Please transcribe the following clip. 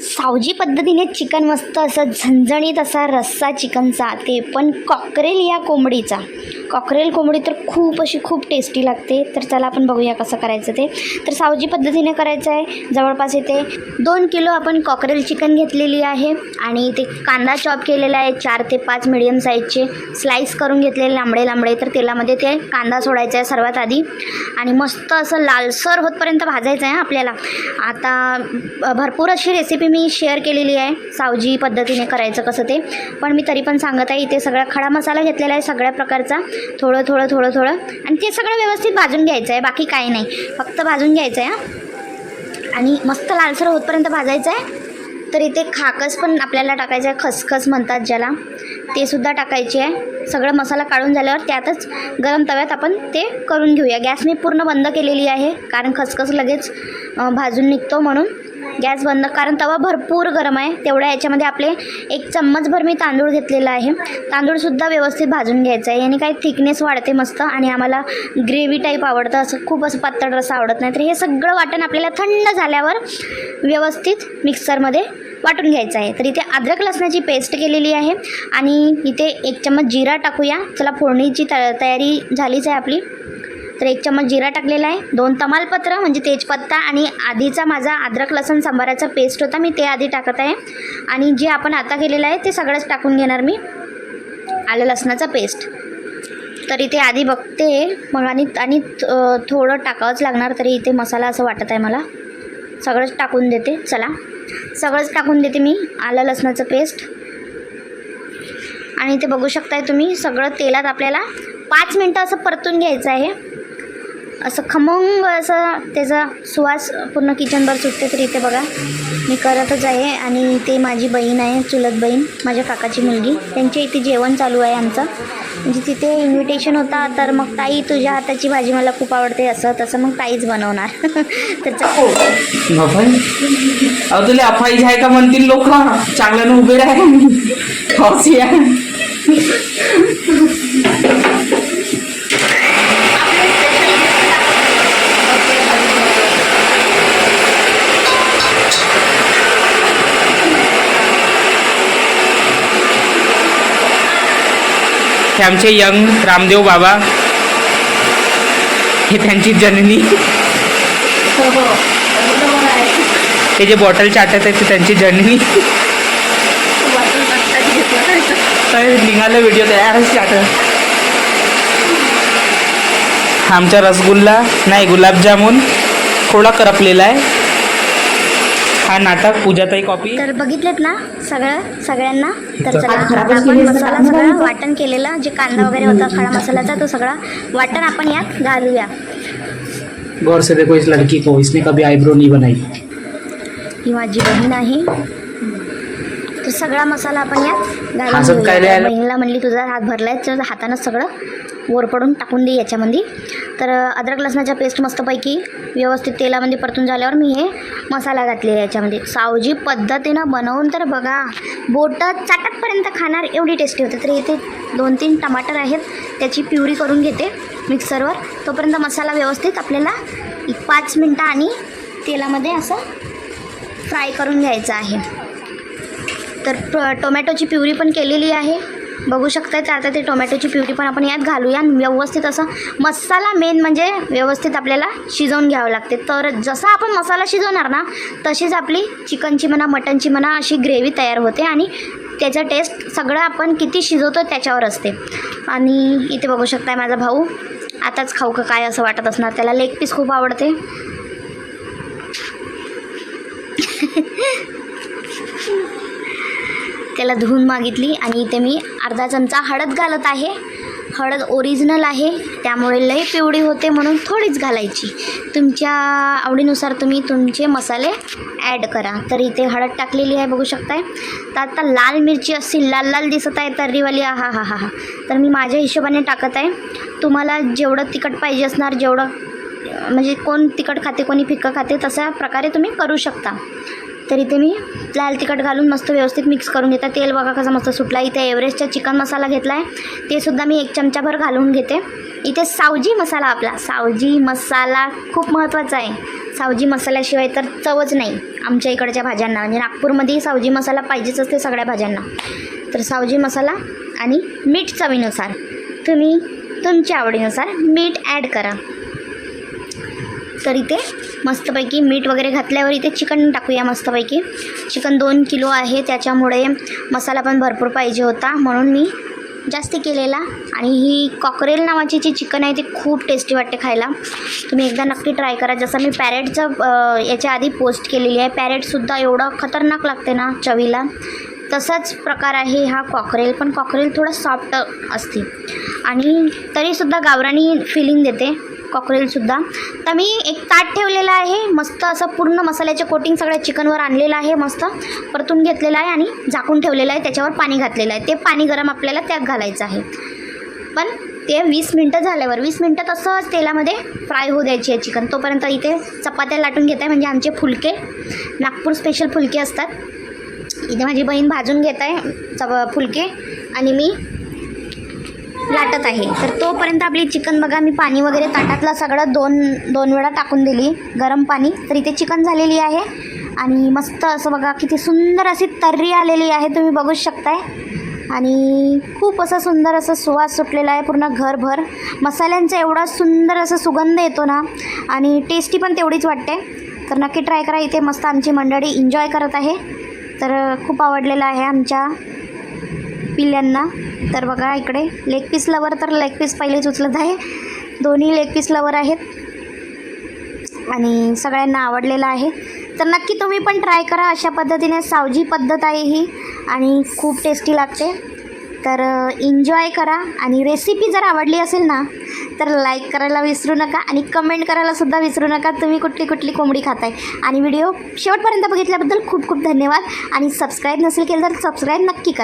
सावजी पद्धतीने चिकन मस्त असं झणझणीत असा रस्सा चिकनचा ते पण कॉकरेल या कोंबडीचा. कॉकरेल कोंबडी तर खूप अशी खूप टेस्टी लागते. तर चला आपण बघूया कसं करायचं ते. तर सावजी पद्धतीने करायचं आहे. जवळपास इथे दोन किलो आपण कॉकरेल चिकन घेतलेली आहे. आणि ते कांदा चॉप केलेला आहे. चार ते पाच मिडियम साईजचे स्लाईस करून घेतलेले लांबडे लांबडे. तर तेलामध्ये ते कांदा सोडायचा आहे सर्वात आधी. आणि मस्त असं लालसर होतपर्यंत भाजायचं आहे आपल्याला. आता भरपूर अशी रेसिपी मी शेअर केलेली आहे. सावजी पद्धतीने करायचं कसं ते. पण मी तरी पण सांगत आहे इथे सगळा खडा मसाला घेतलेला आहे सगळ्या प्रकारचा. थोडं थोडं थोडं थोडं. आणि ते सगळं व्यवस्थित भाजून घ्यायचं आहे बाकी काही नाही. फक्त भाजून घ्यायचं आहे आणि मस्त लालसर होतपर्यंत भाजायचं आहे तर इथे खाकस पण आपल्याला टाकायचं आहे खसखस म्हणतात ज्याला. ते सुद्धा टाकायचे आहे. सगळं मसाला काढून झाल्यावर त्यातच गरम तव्यात आपण ते करून घेऊया. गॅस मी पूर्ण बंद केलेली आहे कारण खसखस लगेच भाजून निघतो म्हणून गॅस बंद. कारण तवा भरपूर गरम आहे. तेवढ्या याच्यामध्ये आपले एक चम्मचभर मी तांदूळ घेतलेला आहे. तांदूळसुद्धा व्यवस्थित भाजून घ्यायचा आहे. याने काही थिकनेस वाढते मस्त आणि आम्हाला ग्रेव्ही टाईप आवडतं. असं खूप असं पातळ रसं आवडत नाही. तर हे सगळं वाटण आपल्याला थंड झाल्यावर व्यवस्थित मिक्सरमध्ये वाटून घ्यायचं आहे. तर इथे अद्रक लसणाची पेस्ट केलेली आहे. आणि इथे एक चम्मच जिरा टाकूया. चला फोडणीची त तयारी झालीच आहे आपली. तर एक चम्मच जिरा टाकलेला आहे. दोन तमालपत्र म्हणजे तेजपत्ता आणि आधीचा माझा अद्रक लसण सांबाराचा पेस्ट होता. मी ते आधी टाकत आहे. आणि जे आपण आता केलेलं आहे ते सगळंच टाकून घेणार मी. आलं लसणाचा पेस्ट तर इथे आधी बघते. मग आणि आणि थोडं टाकावंच लागणार तरी इथे मसाला असं वाटत आहे मला. सगळंच टाकून देते. चला. सगळंच टाकून देते मी आलं लसणाचं पेस्ट आणि ते बघू शकताय तुम्ही सगळं तेलात आपल्याला पाच मिनटं असं परतून घ्यायचं आहे. असं खमंग असं त्याचा सुवास पूर्ण किचनभर सुटते तर इथे बघा. मी करतच आहे आणि ते माझी बहीण आहे चुलत बहीण माझ्या काकाची मुलगी. त्यांच्या इथे जेवण चालू आहे आमचं. म्हणजे तिथे इन्व्हिटेशन होता तर मग ताई तुझ्या हाताची भाजी मला खूप आवडते असं तसं मग ताईच बनवणार. त्याचं तुला अफाईज आहे का म्हणतील लोक? चांगल्यानं उभे राहा. हे आमचे यंग रामदेव बाबा हे त्यांची जननी. ते जे बॉटल चाटत आहेत ते त्यांची जननी. निघालं व्हिडिओ तयारच चाटत. आमचा रसगुल्ला नाही गुलाबजामुन थोडा करपलेला आहे. हा नाटक पूजाताई कॉपी तर बघितलेत ना सगळं सगळ्यांना? तर चला आता आपण मसाला सगळं वाटण केलेला जे कांदा वगैरे होता खडा मसाल्याचा तो सगळा वाटण आपण यात घालूया. गौर से देखो इस लड़की को इसने कभी आईब्रो नहीं बनाई। ही माझी बहीण आहे. तर सगळा मसाला आपण यात घालून हातात काय घेऊया. लिहायला? बहिणीला म्हणली तुझा हात भरलाय तर हातानं सगळं वर पडून टाकून दे याच्यामध्ये. तर अद्रक लसणाच्या पेस्ट मस्तपैकी व्यवस्थित तेलामध्ये परतून झाल्यावर मी हे मसाला घातले याच्यामध्ये. सावजी पद्धतीनं बनवून तर बघा बोटं चाटकपर्यंत खाणार एवढी टेस्टी होते. तर इथे दोन तीन टमाटर आहेत त्याची प्युरी करून घेते मिक्सरवर. तोपर्यंत मसाला व्यवस्थित आपल्याला पाच मिनटं आणि तेलामध्ये असं फ्राय करून घ्यायचं आहे. तर ट- टोमॅटोची प्युरी पण केलेली आहे. बघू शकता तर आता ते टोमॅटोची प्युरी पण आपण यात घालूया. आणि व्यवस्थित असं मसाला मेन म्हणजे व्यवस्थित आपल्याला शिजवून घ्यावं लागते. तर जसा आपण मसाला शिजवणार ना तशीच आपली चिकनची म्हणा मटनची म्हणा अशी ग्रेव्ही तयार होते आणि त्याचं टेस्ट सगळं आपण किती शिजवतो त्याच्यावर असते. आणि इथे बघू शकताय माझा भाऊ आताच खाऊ का काय असं वाटत असणार. त्याला लेग पीस खूप आवडते. त्याला धुवून मागितली आणि इथे मी अर्धा चमचा हळद घालत आहे. हळद ओरिजिनल आहे. त्यामुळे लय पिवळी होते म्हणून थोडीच घालायची. तुमच्या आवडीनुसार तुम्ही तुमचे मसाले ॲड करा. तर इथे हळद टाकलेली आहे बघू शकताय. तर आता लाल मिरची अशी लाल लाल दिसत आहे तर्रीवाली. हा हा हा हा. तर मी माझ्या हिशोबाने टाकत आहे. तुम्हाला जेवढं तिखट पाहिजे असणार जेवढं म्हणजे कोण तिखट खाते कोणी फिकं खाते तशा प्रकारे तुम्ही करू शकता. तर इथे मी लाल तिखट घालून मस्त व्यवस्थित मिक्स करून घेता. तेल बघा कसं मस्त सुटला. इथे एव्हरेस्टचा चिकन मसाला घेतला आहे ते सुद्धा मी एक चमचाभर घालून घेते. इथे सावजी मसाला आपला. सावजी मसाला खूप महत्त्वाचा आहे. सावजी मसाल्याशिवाय तर चवच नाही आमच्या इकडच्या भाज्यांना. म्हणजे नागपूरमध्ये सावजी मसाला पाहिजेच असते सगळ्या भाज्यांना. तर सावजी मसाला आणि मीठ चवीनुसार तुम्ही तुमच्या आवडीनुसार मीठ ॲड करा. तर इथे मस्तपैकी मीठ वगैरे घातल्यावर इथे चिकन टाकूया मस्तपैकी. चिकन दोन किलो आहे त्याच्यामुळे मसाला पण भरपूर पाहिजे होता. म्हणून मी जास्त केलेला. आणि ही कॉकरेल नावाची जी चिकन आहे ती खूप टेस्टी वाटते खायला. तुम्ही एकदा नक्की ट्राय करा. जसं मी पॅरेटचं याच्या आधी पोस्ट केलेली आहे. पॅरेटसुद्धा एवढं खतरनाक लागते ना चवीला. तसाच प्रकार आहे हा कॉकरेल. पण कॉकरेल थोडं सॉफ्ट असते. आणि तरीसुद्धा गावरानी फिलिंग देते. कॉकरेलसुद्धा तर मी एक ताट ठेवलेलं आहे. मस्त असं पूर्ण मसाल्याचे कोटिंग सगळ्या चिकनवर आणलेलं आहे मस्त. परतून घेतलेलं आहे आणि झाकून ठेवलेलं आहे. त्याच्यावर पाणी घातलेलं आहे. ते पाणी गरम आपल्याला त्यात घालायचं आहे. पण ते वीस मिनटं झाल्यावर वीस मिनटं तसंच तेलामध्ये फ्राय होऊ द्यायची आहे चिकन तोपर्यंत इथे चपात्या लाटून घेत आहे म्हणजे आमचे फुलके नागपूर स्पेशल फुलके असतात. इथे माझी बहीण भाजून घेत आहे चप फुलके. आणि मी लाटत आहे. तर तोपर्यंत आपली चिकन बघा मी पाणी वगैरे ताटातलं सगळं दोन दोन वेळा टाकून दिली. गरम पाणी. तर इथे चिकन झालेली आहे. आणि मस्त असं बघा किती सुंदर अशी तर्री आलेली आहे. तुम्ही बघूच शकताय. आणि खूप असं सुंदर असं सुवास सुटलेला आहे पूर्ण घरभर. मसाल्यांचा एवढा सुंदर असं सुगंध येतो ना आणि टेस्टी पण तेवढीच वाटते. तर नक्की ट्राय करा. इथे मस्त आमची मंडळी एन्जॉय करत आहे. तर खूप आवडलेलं आहे आमच्या पिल्ल्यांना तर बघा इकडे लेग पीस लवर तर लेग पीस पहिलेच उचलत आहे. दोन्ही लेग पीस लवर आहेत. आणि सगळ्यांना आवडलेलं आहे. तर नक्की तुम्ही पण ट्राय करा. अशा पद्धतीने सावजी पद्धत आहे ही आणि खूप टेस्टी लागते. तर एन्जॉय करा. आणि रेसिपी जर आवडली असेल ना तर लाईक करायला विसरू नका आणि कमेंट करायलासुद्धा विसरू नका. तुम्ही कुठली कुठली कोंबडी खाताय. आणि व्हिडिओ शेवटपर्यंत बघितल्याबद्दल खूप खूप धन्यवाद. आणि सबस्क्राईब नसेल केलं तर सबस्क्राईब नक्की करा.